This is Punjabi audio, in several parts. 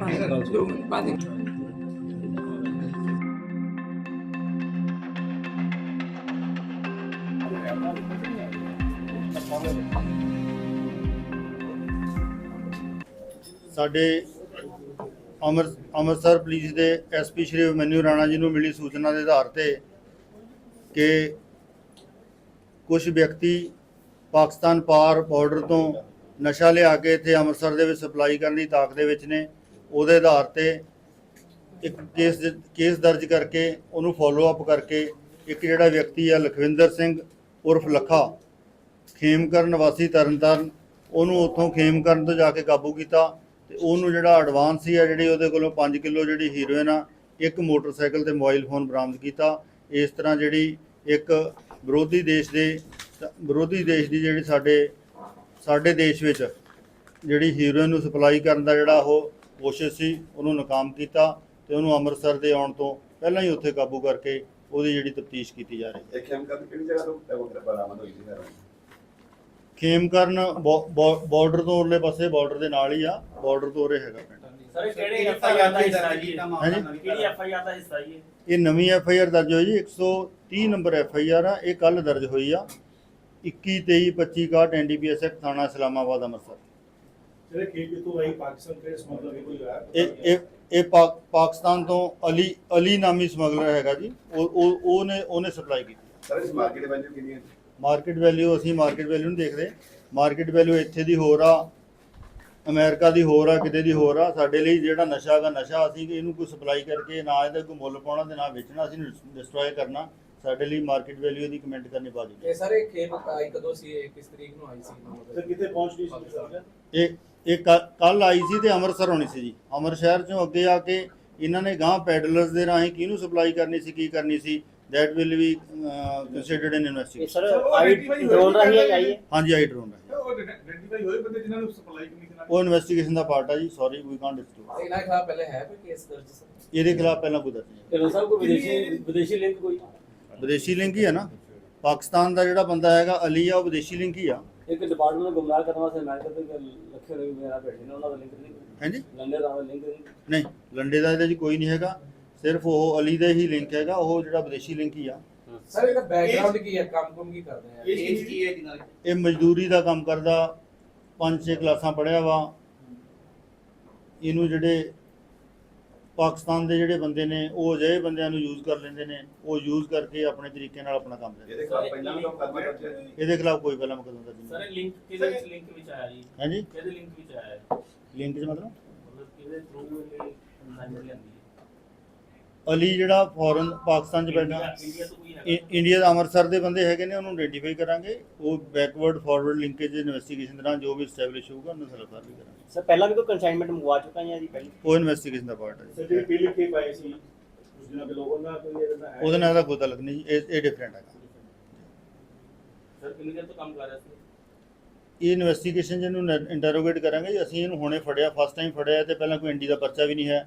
ਬਾਅਦ ਸਾਡੇ ਅੰਮ੍ਰਿਤ ਅੰਮ੍ਰਿਤਸਰ ਪੁਲਿਸ ਦੇ ਐਸਪੀ ਸ਼੍ਰੀ ਅਭਿਮਨਿਊ ਰਾਣਾ ਜੀ ਨੂੰ ਮਿਲੀ ਸੂਚਨਾ ਦੇ ਆਧਾਰ ਤੇ ਕਿ ਕੁਝ ਵਿਅਕਤੀ ਪਾਕਿਸਤਾਨ ਪਾਰ ਬਾਰਡਰ ਤੋਂ ਨਸ਼ਾ ਲਿਆ ਕੇ ਇੱਥੇ ਅੰਮ੍ਰਿਤਸਰ ਦੇ ਵਿੱਚ ਸਪਲਾਈ ਕਰਨ ਦੀ ਤਾਕ ਦੇ ਵਿੱਚ ਨੇ। ਉਹਦੇ ਆਧਾਰ ਤੇ ਇੱਕ ਕੇਸ ਕੇਸ ਦਰਜ ਕਰਕੇ ਉਹਨੂੰ ਫੋਲੋ ਅਪ ਕਰਕੇ ਇੱਕ ਜਿਹੜਾ ਵਿਅਕਤੀ ਆ ਲਖਵਿੰਦਰ ਸਿੰਘ ਉਰਫ ਲੱਖਾ ਖੇਮਕਰਨ ਵਾਸੀ ਤਰਨਤਾਰਨ, ਉਹਨੂੰ ਉੱਥੋਂ ਖੇਮਕਰਨ ਤੋਂ ਜਾ ਕੇ ਕਾਬੂ ਕੀਤਾ ਤੇ ਉਹਨੂੰ ਜਿਹੜਾ ਐਡਵਾਂਸ ਸੀ ਆ ਜਿਹੜੀ ਉਹਦੇ ਕੋਲੋਂ 5 ਕਿਲੋ ਜਿਹੜੀ ਹੀਰੋਇਨ ਆ, ਇੱਕ ਮੋਟਰਸਾਈਕਲ ਤੇ ਮੋਬਾਈਲ ਫੋਨ ਬਰਾਮਦ ਕੀਤਾ। ਇਸ ਤਰ੍ਹਾਂ ਜਿਹੜੀ ਇੱਕ ਵਿਰੋਧੀ ਦੇਸ਼ ਦੇ, ਵਿਰੋਧੀ ਦੇਸ਼ ਦੀ ਜਿਹੜੀ ਸਾਡੇ ਸਾਡੇ ਦੇਸ਼ ਵਿੱਚ ਜਿਹੜੀ ਹੀਰੋਇਨ ਨੂੰ ਸਪਲਾਈ ਕਰਨ ਦਾ ਜਿਹੜਾ ਉਹ ਕੋਸ਼ਿਸ਼ ਸੀ ਉਹਨੂੰ ਨਾਕਾਮ ਕੀਤਾ ਤੇ ਉਹਨੂੰ ਅੰਮ੍ਰਿਤਸਰ ਦੇ ਆਉਣ ਤੋਂ ਪਹਿਲਾਂ ਹੀ ਉੱਥੇ ਕਾਬੂ ਕਰਕੇ ਉਹਦੀ ਜਿਹੜੀ ਤਫਤੀਸ਼ ਕੀਤੀ ਜਾ ਰਹੀ ਹੈ। ਇਹ ਖੇਮ ਕਰ ਕਿਹੜੀ ਜਗ੍ਹਾ ਤੋਂ ਉਹ ਬਰਾਮਦ ਹੋਈ ਸੀ ਖੇਮਕਰਨ ਬਾਰਡਰ ਤੋਂ ਉਰਲੇ ਪਾਸੇ ਬਾਰਡਰ ਦੇ ਨਾਲ ਹੀ ਆ ਬਾਰਡਰ ਤੋਂ ਉਰੇ ਹੈਗਾ ਪਿੰਡ। ਸਰ ਇਹ ਕਿਹੜੇ ਐਫ ਆਈ ਆਰ ਦਾ ਹਿੱਸਾ ਜੀ? ਹਾਂਜੀ। ਕਿਹੜੀ ਐਫ ਆਈ ਆਰ ਦਾ ਹਿੱਸਾ ਜੀ? ਇਹ? ਇਹ ਨਵੀਂ ਐਫ ਆਈ ਆਰ ਦਰਜ ਹੋਈ ਜੀ 130 ਨੰਬਰ ਐਫ ਆਈ ਆਰ ਆ ਇਹ ਕੱਲ ਦਰਜ ਹੋਈ ਆ 21 23 25 61 ਐਨਡੀਪੀਐਸ ਐਕਟ ਥਾਣਾ ਇਸਲਾਮਾਬਾਦ ਅੰਮ੍ਰਿਤਸਰ। ਜਿਹੜੇ ਖੇਡ ਜਿੱਤੂ ਆਈ ਪਾਕਿਸਤਾਨ ਦੇ ਸਮਗਲਰ ਵੀ ਕੋਈ ਹੋਇਆ ਇਹ ਇਹ ਇਹ ਪਾਕ- ਪਾਕਿਸਤਾਨ ਤੋਂ ਅਲੀ ਅਲੀ ਨਾਮੀ ਸਮਗਲਰ ਹੈਗਾ ਜੀ। ਉਹ ਉਹ ਉਹਨੇ ਉਹਨੇ ਸਪਲਾਈ ਕੀਤੀ। ਸਰ ਇਸ ਮਾਰਕੀਟ ਵੈਲਿਊ ਕਿੰਨੀ ਹੈ? ਮਾਰਕੀਟ ਵੈਲਿਊ ਅਸੀਂ ਮਾਰਕੀਟ ਵੈਲਿਊ ਨਹੀਂ ਦੇਖਦੇ। ਮਾਰਕੀਟ ਵੈਲਿਊ ਇੱਥੇ ਦੀ ਹੋਰ ਆ ਅਮਰੀਕਾ ਦੀ ਹੋਰ ਆ ਕਿਤੇ ਦੀ ਹੋਰ ਆ। ਸਾਡੇ ਲਈ ਜਿਹੜਾ ਨਸ਼ਾ ਹੈਗਾ ਨਸ਼ਾ ਅਸੀਂ ਕਿ ਇਹਨੂੰ ਕੋਈ ਸਪਲਾਈ ਕਰਕੇ ਨਾ ਇਹਦਾ ਕੋਈ ਮੁੱਲ ਪਾਉਣਾ ਤੇ ਨਾ ਵੇਚਣਾ ਅਸੀਂ ਡਿਸਟਰੋਏ ਕਰਨਾ। ਸਾਡੇ ਲਈ ਮਾਰਕੀਟ ਵੈਲਿਊ ਦੀ ਕਮੈਂਟ ਕਰਨੀ ਬਾਜੀ ਇਹ ਸਾਰੇ ਖੇਪ ਆਈ ਕਦੋਂ ਸੀ ਇਹ ਕਿਸ ਤਰੀਕ ਨੂੰ ਆਈ ਸੀ? ਸਰ ਕਿਤੇ ਪਹੁੰਚ ਗਈ ਸੀ ਸਰ? ਇਹ ਇਹ ਕੱਲ ਆਈ ਸੀ ਤੇ ਅੰਮ੍ਰਿਤਸਰ ਹੋਣੀ ਸੀ ਜੀ। ਅੰਮ੍ਰਿਤਸਰ ਚੋਂ ਅੱਗੇ ਆ ਕੇ ਇਹਨਾਂ ਨੇ ਗਾਂ ਪੈਡਲਰਸ ਦੇ ਰਾਹੀਂ ਕਿਹਨੂੰ ਸਪਲਾਈ ਕਰਨੀ ਸੀ ਕੀ ਕਰਨੀ ਸੀ that will be considered in ਇਹ ਇਨਵੈਸਟੀਗੇਸ਼ਨ ਸਰ ਆਈ ਡਰੋਨ ਰਾਹੀਂ ਆਈ ਹੈ। ਹਾਂਜੀ ਆਈ ਡਰੋਨ ਹੈ ਉਹ ਆਈਡੈਂਟੀਫਾਈ ਹੋਏ ਬੰਦੇ ਜਿਨ੍ਹਾਂ ਨੂੰ ਸਪਲਾਈ ਕਰਨੀ ਸੀ ਉਹ ਇਨਵੈਸਟੀਗੇਸ਼ਨ ਦਾ ਪਾਰਟ ਆ ਜੀ ਸੌਰੀ ਵੀ ਕਾਂਟ ਡਿਸਕਲੋਜ਼ ਇਹਨਾਂ ਖਿਲਾਫ ਪਹਿਲੇ ਹੈ ਕੋਈ ਕੇਸ ਦਰਜ ਸਰ? ਇਹਦੇ ਖਿਲਾਫ ਪਹਿਲਾਂ ਕੋਈ ਦਰਜ ਨਹੀਂ। ਸਰ ਕੋਈ ਵਿਦੇਸ਼ੀ ਵਿਦੇਸ਼ੀ ਲਿੰਕ ਕੋਈ? ਵਿਦੇਸ਼ੀ ਲਿੰਕ ਹੀ ਹੈ ਨਾ। ਪਾਕਿਸਤਾਨ ਦਾ ਜਿਹੜਾ ਬੰਦਾ ਹੈਗਾ ਅਲੀ ਆ ਉਹ ਵਿਦੇਸ਼ੀ ਲਿੰਕ ਹੀ ਆ। ਇੱਕ ਡਿਪਾਰਟਮੈਂਟ ਨੂੰ ਗੁੰਮਰਾਹ ਕਰਨ ਵਾਸਤੇ ਅਮਰੀਕਾ ਤੇ ਲੱਖੇ ਰੁਪਏ ਮੇਰਾ ਭੇਜੇ ਨੇ ਉਹਨਾਂ ਦਾ ਲਿੰਕ ਨਹੀਂ। ਹਾਂਜੀ? ਲੰਡੇ ਦਾ ਲਿੰਕ ਨਹੀਂ। ਨਹੀਂ ਲੰਡੇ ਦਾ ਇਹਦੇ 'ਚ ਕੋਈ ਨਹੀਂ ਹੈਗਾ ਸਿਰਫ ਉਹ ਅਲੀ ਦਾ ਹੀ ਲਿੰਕ ਹੈਗਾ ਉਹ ਜਿਹੜਾ ਵਿਦੇਸ਼ੀ ਲਿੰਕ ਹੀ ਆ। ਸਰ ਇਹਦਾ ਬੈਕਗ੍ਰਾਉਂਡ ਕੀ ਹੈ ਕੰਮ ਕੁਮ ਕੀ ਕਰਦੇ ਆ? ਏਜ ਕੀ ਹੈ ਕਿਨਾਂ ਇਹ ਮਜ਼ਦੂਰੀ ਦਾ ਕੰਮ ਕਰਦਾ ਪੰਜ ਛੇ ਕਲਾਸਾਂ ਪੜ੍ਹਿਆ ਵਾ। ਇਹਨੂੰ ਜਿਹੜੇ ਪਾਕਿਸਤਾਨ ਦੇ ਜਿਹੜੇ ਬੰਦੇ ਨੇ ਉਹ ਅਜਿਹੇ ਬੰਦਿਆਂ ਨੂੰ ਯੂਜ਼ ਕਰ ਲੈਂਦੇ ਨੇ ਉਹ ਯੂਜ਼ ਕਰਕੇ ਆਪਣੇ ਤਰੀਕੇ ਨਾਲ ਆਪਣਾ ਕੰਮ ਕਰਦੇ ਇਹਦੇ ਖਿਲਾਫ ਪਹਿਲਾਂ ਵੀ ਮੁਕੱਦਮਾ ਦਰਜ ਹੈ ਜੀ ਇਹਦੇ ਖਿਲਾਫ ਕੋਈ ਪਹਿਲਾਂ ਮੁਕੱਦਮਾ ਦਰਜ ਸਰ ਨਹੀਂ ਇਹ ਲਿੰਕ ਕਿਹਦੇ ਲਿੰਕ ਵਿੱਚ ਆਇਆ ਜੀ? ਹਾਂਜੀ? ਕਿਹਦੇ ਲਿੰਕ ਵਿੱਚ ਆਇਆ ਹੈ ਲਿੰਕ 'ਚ ਮਤਲਬ? ਮਤਲਬ ਕਿਹਦੇ ਥਰੂ ਇਹ ਇਨਸਾਨੀ ਲਿਆਂਦੀ ਅਲੀ ਜਿਹੜਾ ਫੋਰਨ ਪਾਕਿਸਤਾਨ 'ਚ ਬੈਠਾ ਇੰਡੀਆ ਇ- ਦਾ ਅੰਮ੍ਰਿਤਸਰ ਦੇ ਬੰਦੇ ਹੈਗੇ ਨੇ ਉਹਨੂੰ ਆਈਡੈਂਟੀਫਾਈ ਕਰਾਂਗੇ। ਉਹ ਬੈਕਵਰਡ ਫਾਰਵਰਡ ਲਿੰਕੇਜ ਇਨਵੈਸਟੀਗੇਸ਼ਨ ਦੌਰਾਨ ਜੋ ਵੀ ਸਟੈਬਲਿਸ਼ ਹੋਊਗਾ ਉਹਨੂੰ ਸਰਕਾਰ ਵੀ ਕਰਾਂਗੇ। ਸਰ ਪਹਿਲਾਂ ਵੀ ਕੋਈ ਕਨਸਾਈਨਮੈਂਟ ਮੰਗਵਾ ਚੁੱਕਾ ਹੈ ਜੀ ਪਹਿਲਾਂ? ਉਹ ਇਨਵੈਸਟੀਗੇਸ਼ਨ ਦਾ ਪਾਰਟ ਹੈ ਸਰ ਜੀ। ਜਿਹੜੀ ਪੀਲੀ ਖੇਪ ਆਈ ਸੀ ਉਸ ਦਿਨਾਂ ਦੇ ਲੋਕਾਂ ਦਾ ਕੋਈ ਇਹਦਾ ਹੈ। ਉਹਦੇ ਨਾਲ ਦਾ ਕੋਈ ਤਾਲੁਕ ਨਹੀਂ ਜੀ, ਇਹ ਇਹ ਡਿਫਰੈਂਟ ਹੈਗਾ। ਸਰ ਕਿੰਨੀ ਦੇਰ ਤੋਂ ਕੰਮ ਕਰ ਰਿਹਾ ਸੀ? ਇਹ ਇਨਵੈਸਟੀਗੇਸ਼ਨ ਜਿਹਨੂੰ ਇੰਟਰੋਗੇਟ ਕਰਾਂਗੇ ਜੀ ਅਸੀਂ ਇਹਨੂੰ ਹੁਣੇ ਫੜਿਆ ਫਸਟ ਟਾਈਮ ਫੜਿਆ ਤੇ ਪਹਿਲਾਂ ਕੋਈ ਇੰਡੀ ਦਾ ਪਰਚਾ ਵੀ ਨਹੀਂ ਹੈ।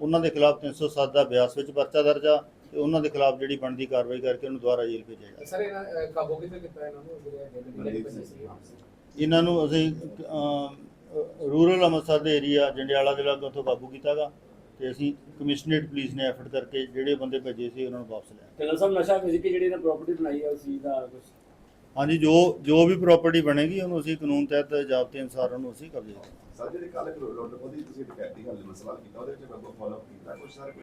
ਉਹਨਾਂ ਦੇ ਖਿਲਾਫ 307 ਦਾ ਬਿਆਸ ਵਿੱਚ ਪਰਚਾ ਦਰਜ ਆ ਤੇ ਉਹਨਾਂ ਦੇ ਖਿਲਾਫ ਜਿਹੜੀ ਬਣਦੀ ਕਾਰਵਾਈ ਕਰਕੇ ਉਹਨੂੰ ਦੁਬਾਰਾ ਜੇਲ੍ਹ ਭੇਜਿਆ ਜਾਏਗਾ ਸਰ ਇਹਨਾਂ ਕਾਬੂ ਕਿੱਥੇ ਕੀਤਾ ਇਹਨਾਂ ਨੂੰ? ਇਹਨਾਂ ਨੂੰ ਅਸੀਂ ਰੂਰਲ ਅੰਮ੍ਰਿਤਸਰ ਦੇ ਏਰੀਆ ਜੰਡਿਆਲਾ ਦੇ ਲਾਗੋਂ ਤੋਂ ਕਾਬੂ ਕੀਤਾਗਾ ਤੇ ਅਸੀਂ ਕਮਿਸ਼ਨਰੇਟ ਪੁਲਿਸ ਨੇ ਐਫਰਟ ਕਰਕੇ ਜਿਹੜੇ ਬੰਦੇ ਭੇਜੇ ਸੀ ਉਹਨਾਂ ਨੂੰ ਵਾਪਸ ਲਿਆ। ਤੇ ਸਰ ਨਸ਼ਾ ਵੇਚ ਕੇ ਜਿਹੜੀ ਨੇ ਪ੍ਰਾਪਰਟੀ ਬਣਾਈ ਹੈ ਉਸ ਚੀਜ਼ ਦਾ ਕੁਝ ਹਾਂਜੀ ਜੋ ਜੋ ਵੀ ਪ੍ਰਾਪਰਟੀ ਬਣੇਗੀ ਉਹਨੂੰ ਅਸੀਂ ਕਾਨੂੰਨ ਤਹਿਤ ਜ਼ਾਬਤੇ ਅਨੁਸਾਰ ਉਹਨੂੰ ਅਸੀਂ ਕਬਜ਼ੇ ਕਰਾਂਗੇ ਸਰ, ਜਿਹੜੇ ਕੱਲ ਲੁੱਟ ਖੋਦੀ ਤੁਸੀਂ ਡਕੈਤੀ ਗੱਲ ਮਸਲਾ ਕੀਤਾ, ਉਹਦੇ ਵਿੱਚ ਫੋਲੋ ਕੀਤਾ ਕੁਝ ਸਰ